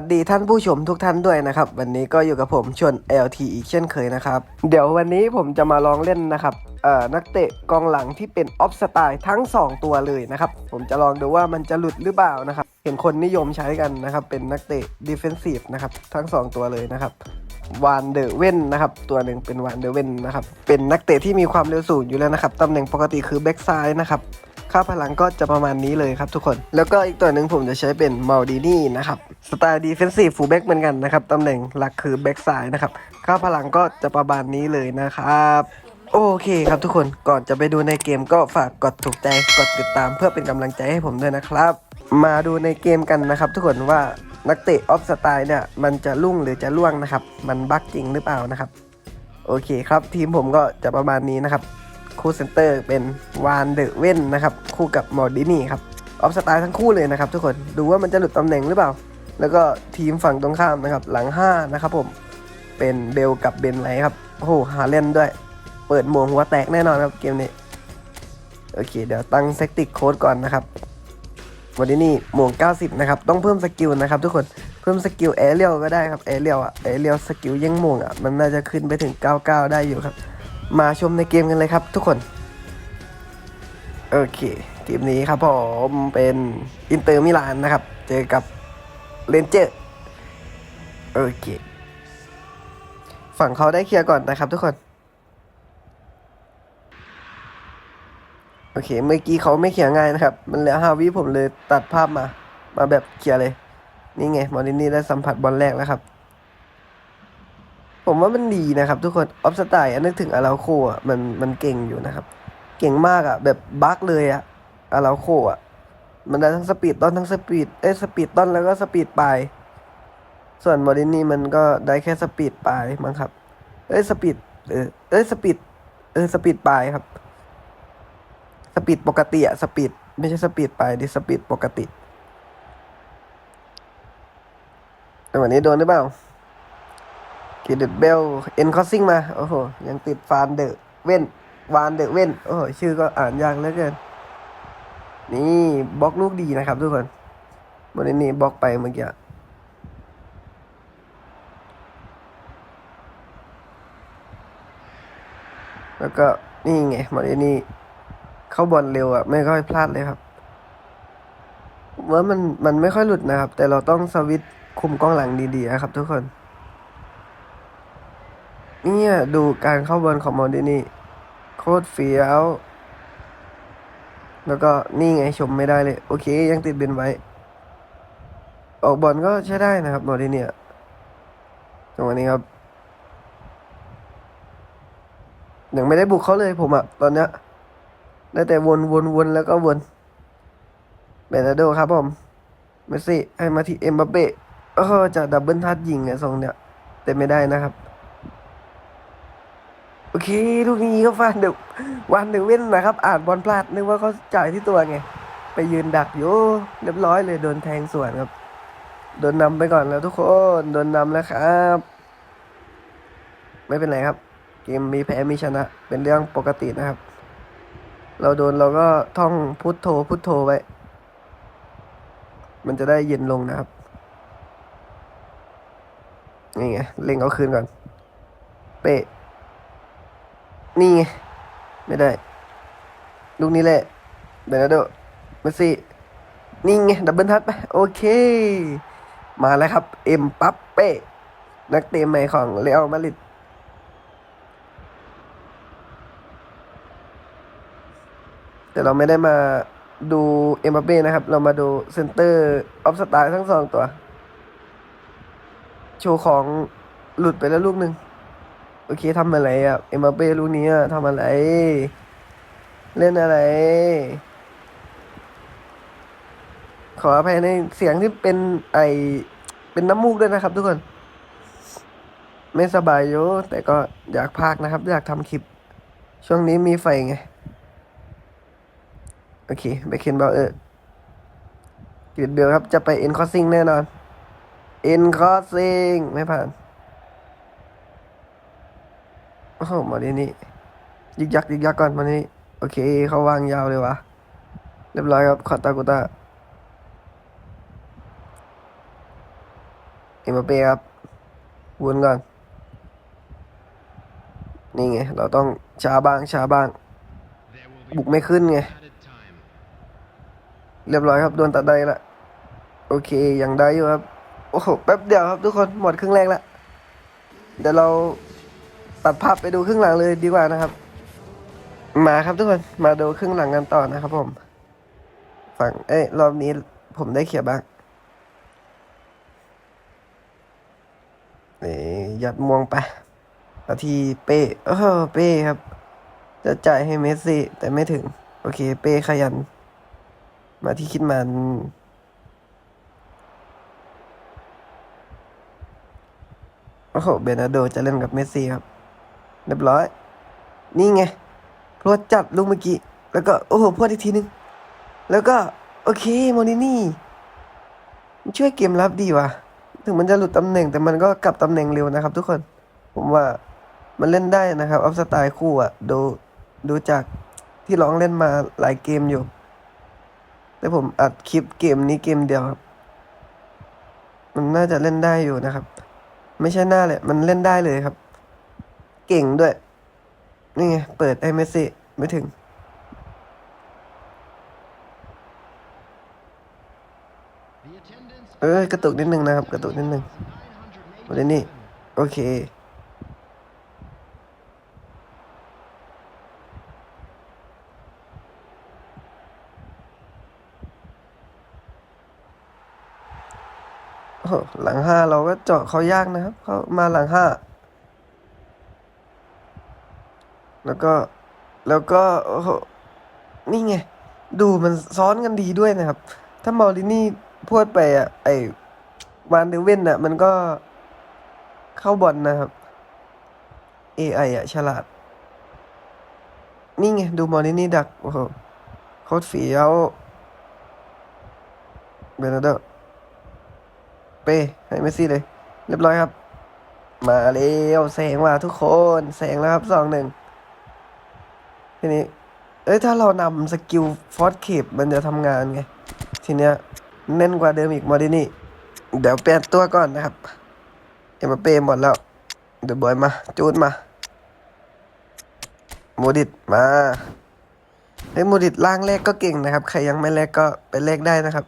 วัสดีท่านผู้ชมทุกท่านด้วยนะครับ วันนี้ก็อยู่กับผมชวน LT อีกเช่นเคยนะครับ เดี๋ยววันนี้ผมจะมาลองเล่นนะครับเอ่อนักเตะกองหลังที่เป็นออฟสไตล์ทั้ง 2 ตัวเลยนะครับ ผมจะลองดูว่ามันจะหลุดหรือเปล่านะครับ เห็นคนนิยมใช้กันนะครับ เป็นนักเตะดิเฟนซีฟนะครับทั้ง 2 ตัวเลยนะครับวานเดอร์เว่นนะครับตัวหนึ่งเป็นวานเดอร์เว่นนะครับเป็นนักเตะที่มีความเร็วสูงอยู่แล้วนะครับตำแหน่งปกติคือแบ็กซ้ายนะครับ ค่าพลังก็จะประมาณนี้เลยครับทุกคน แล้วก็อีกตัวหนึ่งผมจะใช้เป็นมัลดีนี่นะครับสไตล์ดีเฟนซีฟฟูลแบ็กเหมือนกันนะครับตำแหน่งหลักคือแบ็กซ้ายนะครับค่าพลังก็จะประมาณนี้เลยนะครับโอเคครับทุกคนก่อนจะไปดูในเกมก็ฝากกดถูกใจกดติดตามเพื่อเป็นกำลังใจให้ผมด้วยนะครับ มาดูในเกมกันนะครับ ทุกคนว่านักเตะออฟสไตล์เนี่ยมันจะลุ่งหรือจะล่วงนะครับ มันบั๊กจริงหรือเปล่านะครับ โอเคครับทีมผมก็จะประมาณนี้นะครับ คู่เซนเตอร์เป็นวานเดอเว่นนะครับ คู่กับมอร์ดินี่ครับออฟสไตล์ทั้งคู่เลยนะครับทุกคนดูว่ามันจะหลุดตำแหน่งหรือเปล่า แล้วก็ทีมฝั่งตรงข้ามนะครับ หลัง 5 นะครับผม เป็นเบลกับเบนไลท์ครับ โอ้โหหาเล่นด้วย เปิดหมวงหัวแตกแน่นอนครับเกมนี้ โอเค เดี๋ยวตั้งเซกติกโค้ดก่อนนะครับวันนี้นี่หมวง 90 นะครับ ต้องเพิ่มสกิลนะครับทุกคนเพิ่มสกิลแอเรียลก็ได้ครับแอเรียลอะแอเรียลสกิลยังหมวงอะมันน่าจะขึ้นไปถึง 99 ได้อยู่ครับ มาชมในเกมกันเลยครับทุกคน โอเคทีมนี้ครับผมเป็นอินเตอร์มิลานนะครับ เจอกับเรนเจอร์โอเค ฝั่งเขาได้เคลียร์ก่อนนะครับทุกคน โอเค เมื่อกี้เขาไม่เคลียร์ง่ายนะครับ มันเหลือฮาวิผมเลยตัดภาพมา มาแบบเคลียร์เลย นี่ไง มอรินี่ได้สัมผัสบอลแรกแล้วครับ ผมว่ามันดีนะครับทุกคนออฟสไตล์นึกถึงอาราโคอะมันมันเก่งอยู่นะครับ เก่งมากอะ แบบบักเลยอะอาราโคอะ มันได้ทั้งสปีดต้นทั้งสปีดเอ้สปีดต้นแล้วก็สปีดปลาย ส่วนมอรินี่มันก็ได้แค่สปีดปลายมั้งครับ เอ้สปีดเออเอ้สปีดเออสปีดปลายครับ สปีดปกติอะสปีดไม่ใช่สปีดปลายดิสปีดปกติแต่วันนี้โดนหรือเปล่า กิดเบลเอ็นคอสซิ่งมา โอ้โห ยังติดฟานเดอเว่นวานเดอเว่นโอ้โห ชื่อก็อ่านยากเหลือเกิน นี่บล็อกลูกดีนะครับทุกคนวันนี้นี่บล็อกไปเมื่อกี้แล้วก็นี่ไงมาเดนี่เข้าบอลเร็วอะไม่ค่อยพลาดเลยครับว่ามันมันไม่ค่อยหลุดนะครับ แต่เราต้องสวิตคุมกล้องหลังดีๆนะครับทุกคน เนี่ย ดูการเข้าบอลของมอร์ดินี่ โคตรเฟี้ยว แล้วก็นี่ไงชมไม่ได้เลย โอเค ยังติดเบนไว้ ออกบอลก็ใช้ได้นะครับมอร์ดิเนี่ยจังหวะนี้ครับ ยังไม่ได้บุกเขาเลยผมอะตอนเนี้ยได้แต่วนวนวนแล้วก็วนเบนาโดครับผมเมสซี่ให้มาที่เอ็มบัปเป้เออจะดับเบิลทัดยิงเนี่ยทรงเนี่ยแต่ไม่ได้นะครับ โอเคลูกนี้ก็ฟานเดวันเดเว้นนะครับอ่านบอลพลาดนึกว่าเขาจ่ายที่ตัวไง ไปยืนดักอยู่เรียบร้อยเลยโดนแทงสวนครับ โดนนำไปก่อนแล้วทุกคน โดนนำแล้วครับ ไม่เป็นไรครับ เกมมีแพ้มีชนะ เป็นเรื่องปกตินะครับ เราโดนเราก็ท่องพุทโธพุทโธไว้ มันจะได้เย็นลงนะครับ นี่ไงเล็งเอาคืนก่อน เป๊ะ นี่ไง ไม่ได้ ลูกนี้แหละเบนาโดเมสซี่นี่ไง ดับเบิลทัชไป โอเค มาแล้วครับ เอ็มปัปเป้ นักเตะใหม่ของเรอัลมาดริดแต่เราไม่ได้มาดูเอ็มบัปเป้นะครับ เรามาดูเซนเตอร์ออฟสไตล์ทั้งสองตัว โชว์ของหลุดไปแล้วลูกหนึ่ง โอเคทำอะไรอะ เอ็มบัปเป้ลูกนี้อะทำอะไร เล่นอะไร ขออภัยในเสียงที่เป็นไอเป็นน้ำมูกด้วยนะครับทุกคน ไม่สบายอยู่แต่ก็อยากพากนะครับ อยากทำคลิป ช่วงนี้มีไฟไง โอเคไปเคนเบลเออร์กิดเบลครับจะไปเอ็นคอสซิงแน่นอนเอ็นคอสซิงไม่ผ่าน โอ้โหมาดีนี่ยึกยักยึกยักก่อนมานี่โอเค เขาวางยาวเลยวะเรียบร้อยครับขอตากุตาเอ็มบัปเป้ครับวนก่อน นี่ไง เราต้องช้าบ้างช้าบ้าง บุกไม่ขึ้นไง เรียบร้อยครับ โดนตัดได้ละโอเค ยังได้อยู่ครับ โอ้โห แป๊บเดียวครับทุกคน หมดครึ่งแรกละเดี๋ยวเรา ตัดภาพไปดูครึ่งหลังเลยดีกว่านะครับ มาครับทุกคนมาดูครึ่งหลังกันต่อนะครับผม ฝั่งเอ้ยรอบนี้ผมได้เขียนบ้างนี่ยัดม่วงไปนาทีเป้เออเป้ครับ จะจ่ายให้เมสซี่ แต่ไม่ถึง โอเค เป้ขยัน มาที่คิดมันโอ้โหเบนาโดจะเล่นกับเมสซี่ครับ เรียบร้อย นี่ไงพรวดจับลูกเมื่อกี้ แล้วก็โอ้โหพรวดอีกทีนึง แล้วก็โอเคโมนินี่มันช่วยเกมรับดีว่ะ ถึงมันจะหลุดตำแหน่งแต่มันก็กลับตำแหน่งเร็วนะครับ ทุกคน ผมว่ามันเล่นได้นะครับออฟสไตล์คู่อะดูดูจากที่ร้องเล่นมาหลายเกมอยู่ แต่ผมอัดคลิปเกมนี้เกมเดียวครับมันน่าจะเล่นได้อยู่นะครับ ไม่ใช่หน้าเลยมันเล่นได้เลยครับ เก่งด้วย นี่ไง เปิดไอ้เมสซี่ไม่ถึง เออกระตุกนิดนึงนะครับ กระตุกนิดนึงวันนี้โอเคหลังห้าเราก็เจาะเขายากนะครับ เขามาหลังห้า แล้ว ก็ แล้วก็นี่ไง ดูมันซ้อนกันดีด้วยนะครับ ถ้ามาลินี่พูดไปอะ ไอวานเดเว่นอะ มันก็เข้าบอลนะครับ AI อะ ฉลาด นี่ไง ดูมอลินี่ดัก โอ้โหโคตรเฟี้ยวเบรนาร์เป้ให้เมสซี่เลย เรียบร้อยครับ มาเร็วแสงว่าทุกคนแสงแล้วครับสองหนึ่ง ทีนี้ เอ้ยถ้าเรานำสกิลฟอสเคปมันจะทำงานไง ทีเนี้ยเน้นกว่าเดิมอีกมอดินี่ เดี๋ยวเปลี่ยนตัวก่อนนะครับ เอ็มบัปเป้หมดแล้ว เดี๋ยวบอยมา จูดมาโมดิตมาเฮ้ยโมดิตล่างแรกก็เก่งนะครับ ใครยังไม่แรกก็ไปแรกได้นะครับ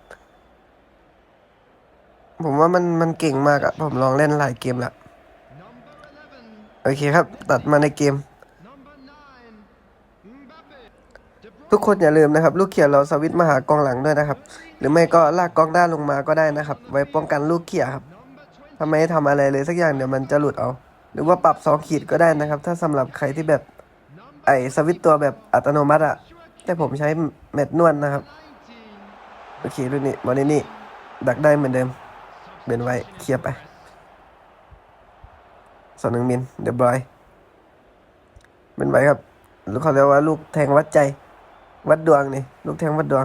ผมว่ามันมันเก่งมากอะผมลองเล่นหลายเกมแล้วโอเคครับ ตัดมาในเกม ทุกคนอย่าลืมนะครับ ลูกเขียเราสวิตมาหากองหลังด้วยนะครับ หรือไม่ก็ลากกองด้านลงมาก็ได้นะครับ ไว้ป้องกันลูกเขียครับถ้าไม่ทำอะไรเลยสักอย่างเดี๋ยวมันจะหลุดเอา หรือว่าปรับสองขีดก็ได้นะครับ ถ้าสำหรับใครที่แบบไอสวิตตัวแบบอัตโนมัติอะแต่ผมใช้เม็ดนวลนะครับโอเครุ่นนี้มอนนี่ดักได้เหมือนเดิมเบนไว้เคลียร์ไปสองหนึ่งมิลเรียบรอยเบนไว้ครับเขาเรียกว่าลูกแทงวัดใจ วัดดวงนี่ลูกแทงวัดดวง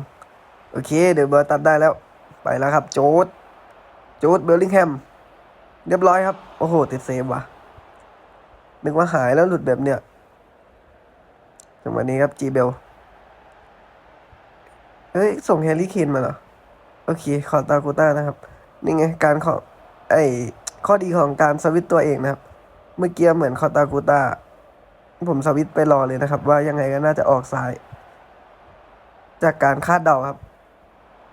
โอเค เดี๋ยวเบอร์ตัดได้แล้ว ไปแล้วครับ โจดโจดเบลลิงแฮม เรียบร้อยครับ โอ้โห ติดเซฟว่ะ นึกว่าหายแล้วหลุดแบบเนี้ยจังหวะนี้ครับจีเบล เฮ้ย ส่งแฮร์รี่เคนมาเหรอ โอเค ขอตากูต้านะครับ นี่ไง การของไอข้อดีของการสวิตตัวเองนะครับ เมื่อกี้เหมือนคอตากูต้าผมสวิตไปรอเลยนะครับ ว่ายังไงก็น่าจะออกซ้าย จากการคาดเดาครับ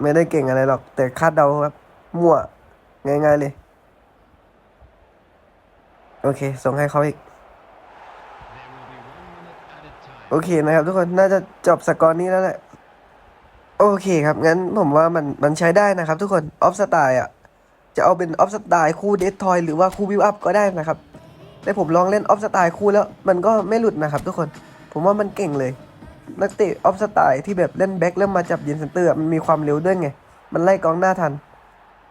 ไม่ได้เก่งอะไรหรอก แต่คาดเดาครับ มั่ว ง่ายๆเลย โอเค ส่งให้เขาอีก โอเคนะครับทุกคนน่าจะจบสกอร์นี้แล้วแหละ โอเคครับ งั้นผมว่ามันมันใช้ได้นะครับ ทุกคนออฟสไตล์อะ จะเอาเป็นออฟสไตล์คู่เดททอยหรือว่าคู่วิวอัพก็ได้นะครับแต่ผมลองเล่นออฟสไตล์คู่แล้ว มันก็ไม่หลุดนะครับ ทุกคน ผมว่ามันเก่งเลย นักเตะออฟสไตล์ที่แบบเล่นแบ็คแล้วมาจับยืนเซนเตอร์มันมีความเร็วด้วยไง มันไล่กองหน้าทัน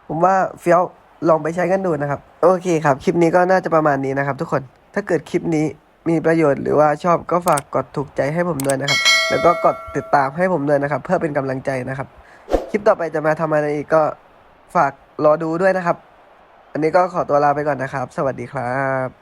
ผมว่าเฟี้ยวลองไปใช้กันดูนะครับ โอเคครับ คลิปนี้ก็น่าจะประมาณนี้นะครับทุกคน ถ้าเกิดคลิปนี้มีประโยชน์หรือว่าชอบก็ฝากกดถูกใจให้ผมด้วยนะครับ แล้วก็กดติดตามให้ผมด้วยนะครับ เพื่อเป็นกำลังใจนะครับ คลิปต่อไปจะมาทำอะไรอีกก็ฝากรอดูด้วยนะครับ อันนี้ก็ขอตัวลาไปก่อนนะครับ สวัสดีครับ